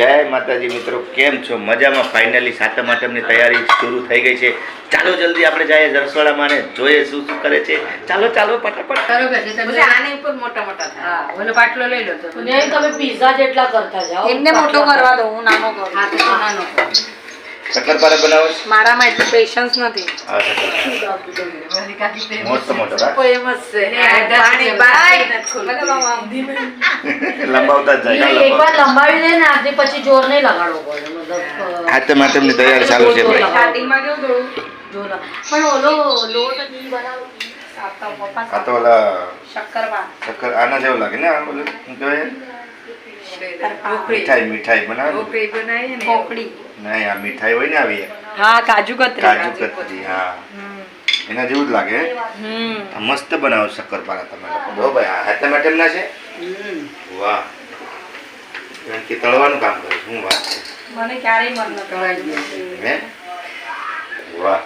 જય માતાજી મિત્રો કેમ છો? મજામાં? ફાઇનલી સાતમ આઠમની તૈયારી શરૂ થઈ ગઈ છે. ચાલો જલ્દી આપણે જઈએ જરસોડામાં ને જોઈએ શું શું કરે છે. ચાલો ચાલો ફટાફટ. બરોબર છે તમે આને ઉપર મોટા મોટા હા ઓલો પાટલો લઈ લો તો. ને તમે પીઝા જેટલા કરતા જાઓ. એમને મોટો કરવા દો હું નાનો કરું. હા તો નાનો શક્કરપારા બનાવો મારામાં એટલું પેશન્સ નથી. હા શક્કરપારા મોટો મોટો ફેમસ છે. પાણી બાય. મતલબ આમ આમ. ધીમે લંબાવતા જાય એક વાર લંબાવી. દે ને આજે પછી જોર નહીં લગાડવો પડે. મતલબ તૈયારી ચાલુ છે ભાઈ. સ્ટાર્ટિંગમાં કેવું થોડું? જોર પણ ઓલો લોટ ઈ બનાવો. આ તો ઓલા શક્કરમાં શક્કર આના જેવું લાગે ને આ શું કહેવાય? મીઠાઈ મીઠાઈ બનાવે ને? ઢોકળી ને. નહીં આ મીઠાઈ હોય ને આવી. હા કાજુ કતરી. કાજુ કતરી હા. એના જેવું જ લાગે. મસ્ત બનાવો શક્કરપારા તમે લોકો. ભાઈ આ હાથે માટેમના છે? વાહ. કારણ કે તળવાનું કામ કરે શું વાત છે? મને ક્યારેય મન ન કરાય હે? વાહ.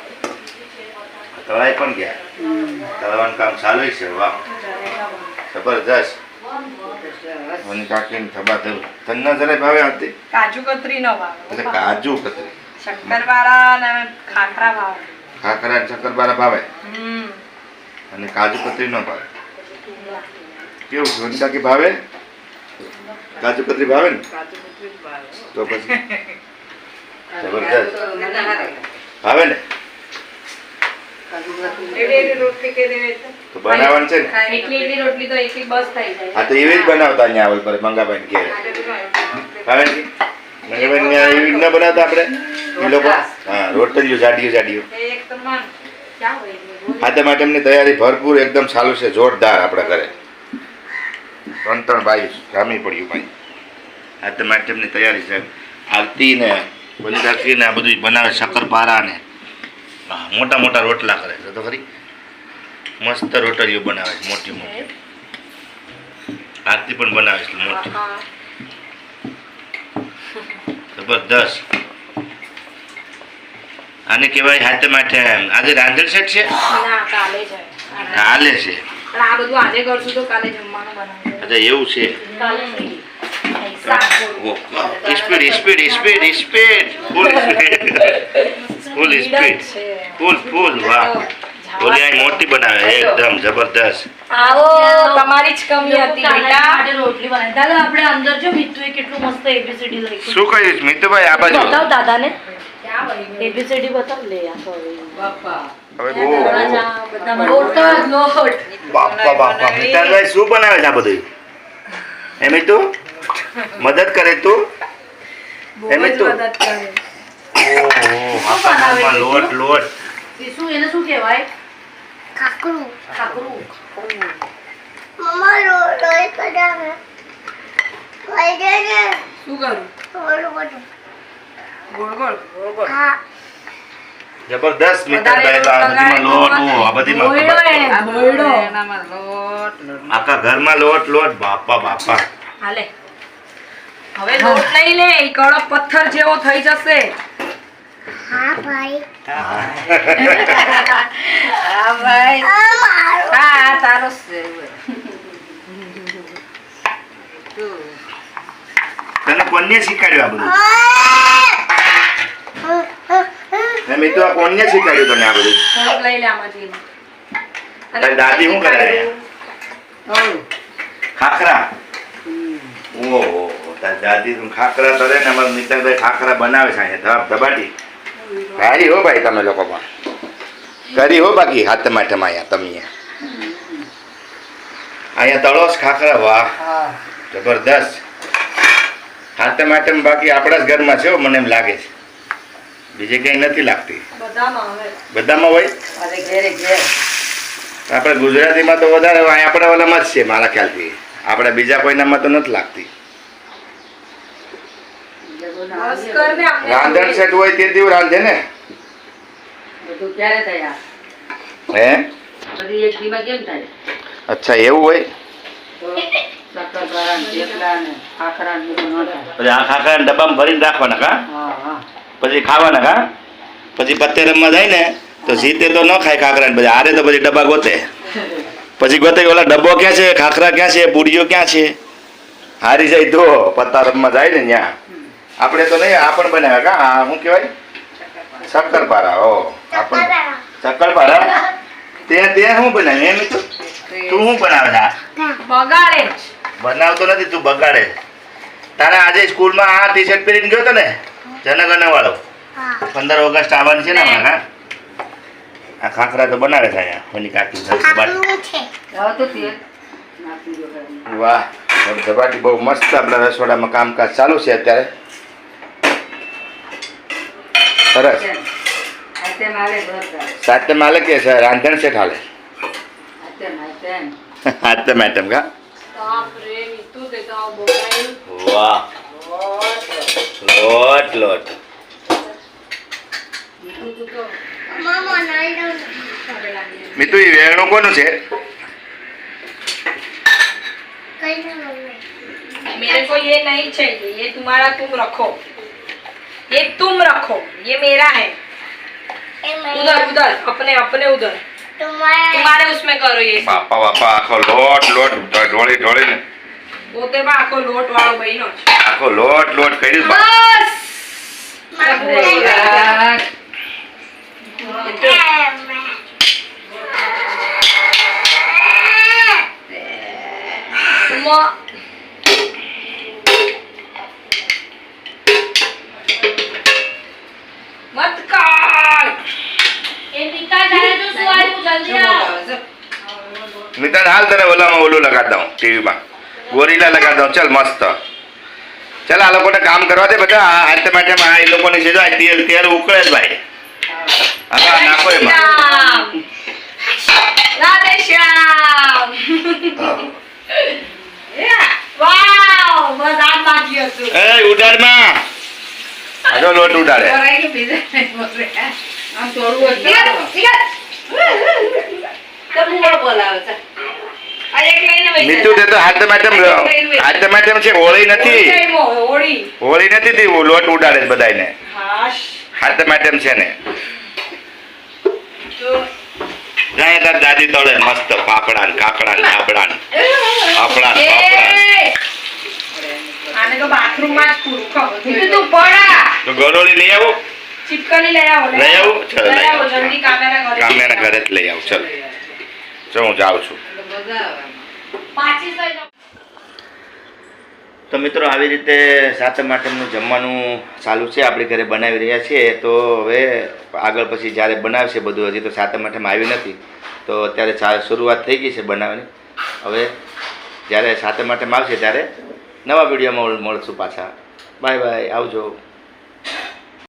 તળાઈ પણ ગયા. તળવાનું કામ ચાલુ છે. વાહ. જબરજસ્ત. મને કાકીને થબા થયું તને જરાય ભાવે હતી કાજુ કતરી ન ભાવે. એટલે કાજુ કતરી. શક્કરવાળા ખાખરા ભાવે. ખાખરા અને શક્કરપારા ભાવે? અને કાજુ કતરી ન ભાવે? કેવું છે? વનિતા કે ભાવે? કાજુ કતરી ભાવે ને? તો પછી? ભાવે ને એવી એવી રોટલી કે દેવે તો બનાવવાનું છે ને? એટલી એટલી રોટલી તો એકલી બસ થઈ જાય. હા તો એવી જ બનાવતા અહીંયા આવે પર મંગાભાઈ ઘેર. ભાવે ને મંગાભાઈ ને એવી જ બનાવતા આપણે? એ લોકો? હા રોટલીઓ જાડીઓ જાડીઓ. એક તો માટે માટેની તૈયારી ભરપૂર એકદમ સારું છે જોરદાર આપણા ઘરે. ત્રણ ત્રણ ભાઈ જામી પડ્યું ભાઈ. માટે એમની તૈયારી છે. આરતી ને બલિદાસી ને આ બધું બનાવે શક્કરપારા ને હા, મોટા મોટા રોટલા કરે છે. તો ખરી? મસ્ત રોટલીઓ બનાવે છે મોટી મોટી. આરતી પણ બનાવે છે મોટી. જબરદસ્ત. આને કહેવાય હાથે માથે આજે રાંધણ સેટ છે? કાલે છે. અચ્છા એવું છે. Speed speed speed speed full speed full speed full full વાહ. ઓલી મોટી બનાવે એકદમ જબરદસ્ત. આવો તમારી જ કમી હતી બેટા. માટે રોટલી બનાવી. દાદા આપણે અંદર જો મીઠું કેટલું મસ્ત એબીસીડી લખ્યું શું કહીશ? મિતુભાઈ આ બાજુ. બતાવ દાદાને. એબીસીડી બતાવ લે આ તો હવે. હવે ગયું? ઓહો. બધા લોટ. બાપા બાપા મિતાભાઈ શું બનાવે છે આ બધું? એમ તું મદદ કરે તું? એમ તો. ઓહો લોટ લોટ. એ શું એને શું કહેવાય? કાકરું ખાખરું મમ્મા રો- રોય કદામે કોઈ શું કરું? થોડું ગોળ. ગોળ ગોળ. ગોળ હા. જબરદસ્ત મિતાભાઈ તો આ બધીમાં લોટ આ બધીમાં બોયડો. એનામાં લોટ લોટ. આખા ઘરમાં લોટ લોટ. બાપા બાપા. હાલે. હવે લોટ નહીં લે કડક પથ્થર જેવો થઈ જશે. હા ભાઈ. હા ભાઈ. હા તારો તને કોને શીખવાડ્યું આ બધું? આ કોને શીખવાડ્યું તને આ બધું? લઈ લે આમાંથી દાદી શું કરે? ખાખરા. ઓહો તારી દાદી ખાખરા કરે ને અમારા મિત્રભાઈ ખાખરા બનાવે છે અહીંયા. ધબ ધબાટી. હારી હો ભાઈ તમે લોકો પણ. કરી હો બાકી હાથ માટે અહીંયા તમે અહીંયા. તળોશ ખાખરા વાહ. જબરદસ્ત. હાથ માટે બાકી આપણા જ ઘરમાં છે મને એમ લાગે છે. બીજે કઈ નથી લાગતી. બધામાં હોય? આપણે ગુજરાતીમાં તો વધારે આપણા ઓલામાં જ છે મારા ખ્યાલથી. આપણે બીજા કોઈનામાં તો નથી લાગતી. રાંધણ સેટ હોય તે દીવ રાંધે ને. બધું ક્યારે તૈયાર? હે? બધી એક દીમાં કેમ થાય? અચ્છા એવું હોય? પછી આ ખાખરા ડબ્બામાં ભરીને રાખવાના કા? હા હા. પછી ખાવાના કા? પછી પત્તે રમવા જાય ને તો જીતે તો ન ખાય ખાખરા પછી હારે તો પછી ડબ્બા ગોતે. પછી ગોતે ઓલા ડબ્બો ક્યાં છે ખાખરા ક્યાં છે પૂરીઓ ક્યાં છે? હારી જાય તો પત્તા રમવા જાય ને ત્યાં. આપણે તો નહીં આ પણ બનાવ્યા કા? આ શું કહેવાય? શક્કરપારા ઓ આપણ પણ. શક્કરપારા. તે તે શું બનાવ્યું? એમ તો તું શું બનાવે છે બગાડે બનાવતો નથી તું બગાડે. તારે આજે સ્કૂલમાં આ ટી શર્ટ પહેરીને ગયો હતો ને? જનગણ વાળો પંદર ઓગસ્ટ આવવાની છે ને હા. આ ખાખરા તો બનાવે છે અહીંયા ઓલી કાકી તો. વાહ ધબાટી બહુ મસ્ત આપણા રસોડામાં કામકાજ ચાલુ છે અત્યારે. સરસ. સાતે માલે કે સર રાંધણ શેઠ હાલે હાતે મેટમ કા? વાહ. લોટ લોટ. મિતુ એ વેણું કોનું છે? મેરે કોઈ એ નહીં છે એ તમારા તુમ રખો. ये तुम रखो ये मेरा है उधर उधर अपने अपने उधर તમારા तुम्हारे उसमें करो ये सब। બાપા બાપા આખો લોટ લોટ ઢોળી ઢોળીને પોતે પણ આખો લોટ વાળો બન્યો છે આખો લોટ લોટ કર્યું બા. બસ મિત્ર હાલ તને ઓલામાં ઓલું લગાડ દઉં ટીવીમાં. ગોરીલા લગાડ દઉં ચાલ મસ્ત. ચાલ આ લોકોને કામ કરવા દે બધા આ હાથે માટે આ એ લોકોની છે તેલ તેલ ઉકળે જ ભાઈ. હા નાખો એમાં. રાધે શ્યામ. વાવ બસ બાકી હતું. એ ઉડાડમાં. આ લોટ ઉડાડે. આમ થોડું હતું. મીઠું તે તો હાથે માટે હાથે માટે છે હોળી નથી. હોળી હોળી. નથી થી લોટ ઉડાડે છે બધાયને. હાશ. હાથે છે ને. જાય તાર દાદી તળે મસ્ત પાપડા ને કાકડા ને ડાબડા ને. પાપડા ને પાપડા એ આને તો બાથરૂમમાં જ પૂરું ખબર તું પડા. તો ગરોળી લઈ આવો? લઈ આવો લઈ આવું? ચાલો, લઈ લઈ આવો જલ્દી કામેરા ઘરે ઘરે જ લઈ આવો ચલો. ચલો હું જાઉં છું. તો મિત્રો, આવી રીતે સાતમ આઠમનું જમવાનું ચાલુ છે. આપણે ઘરે બનાવી રહ્યા છીએ. તો હવે આગળ પછી જ્યારે બનાવશે બધું, હજી તો સાતમ આઠમ આવી નથી. તો અત્યારે ચા શરૂઆત થઈ ગઈ છે બનાવવાની. હવે જ્યારે સાતમ આઠમ આવશે ત્યારે નવા વિડીયોમાં મળશું પાછા. Bye bye. આવજો.